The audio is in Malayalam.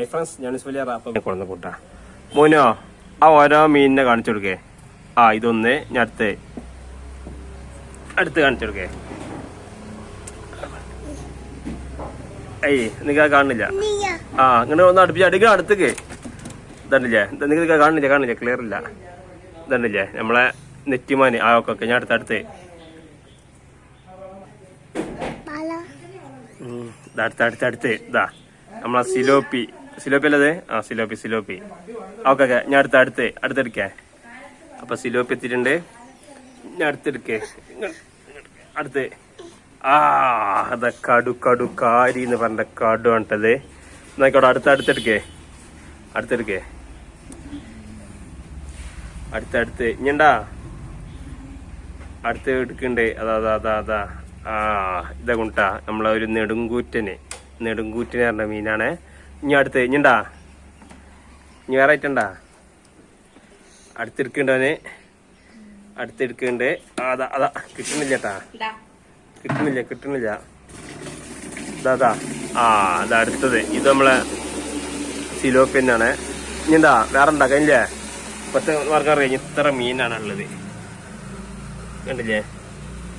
ഹൈ ഫ്രണ്ട്സ് ഞാൻ വലിയ റാപ്പ് കൊണ്ടുവന്ന കൂട്ടാ മോനോ ആ ഓരോ മീനിനെ കാണിച്ചു കൊടുക്കേ. ആ ഇതൊന്ന് ഞാൻ അടുത്ത് അടുത്ത് കാണിച്ചു കൊടുക്കേ. ഏയ് നിങ്ങൾ കാണുന്നില്ല ആ ഇങ്ങനെ ഒന്ന് അടുപ്പിച്ച് അടുക്ക അടുത്തേക്ക്. ഇതണ്ടില്ലേ? നിങ്ങൾക്ക് കാണുന്നില്ല കാണില്ല ക്ലിയർ ഇല്ല. ഇതണ്ടില്ലേ? നമ്മളെ നെറ്റിമാന് ആ ഓക്കെ ഓക്കെ ഞാൻ അടുത്ത് അടുത്ത്. അടുത്ത് അടുത്ത് അടുത്ത്. ഇതാ നമ്മളെ സിലോപ്പി. സിലോപ്പി അല്ലത് ആ സിലോപ്പി സിലോപ്പി. Okay okay. ഞാൻ അടുത്ത് അടുത്ത് അടുത്തെടുക്കേ. അപ്പൊ സിലോപ്പി എത്തിയിട്ടുണ്ട്. ഞാൻ അടുത്തെടുക്കേ. അടുത്ത്. ആ അതാ കടു കടു കാരി എന്ന് പറഞ്ഞ കടു ആണിട്ടത്. എന്നായിക്കോട്ടെ അടുത്ത അടുത്തെടുക്കേ. അടുത്തെടുക്കേ. അടുത്ത അടുത്ത്. ഇഞ്ഞണ്ടാ അടുത്ത് എടുക്കണ്ടേ. അതാ അതാ അതാ അതാ. ആ ഇതാ കൊണ്ടാ. നമ്മളെ ഒരു നെടുങ്കൂറ്റന്. നെടുങ്കൂറ്റന് പറഞ്ഞ മീനാണ്. ഇനി അടുത്ത് ഇനിണ്ടാ ഇനി വേറെ ആയിട്ടുണ്ടാ അടുത്തെടുക്കണ്ടവന് അടുത്തെടുക്കണ്ട് അതാ അതാ. കിട്ടുന്നില്ല കേട്ടാ കിട്ടുന്നില്ല കിട്ടുന്നില്ല. ഇതാ അതാ ആ അതാ അടുത്തത്. ഇത് നമ്മളെ സിലോപ്പിന്നാണ് ഇനി എന്താ? വേറെ ഉണ്ടാ? കഴിഞ്ഞില്ലേ? പത്ത് മാർക്കർ കഴിഞ്ഞ് ഇത്ര മീനാണ് ഉള്ളത് കണ്ടില്ലേ?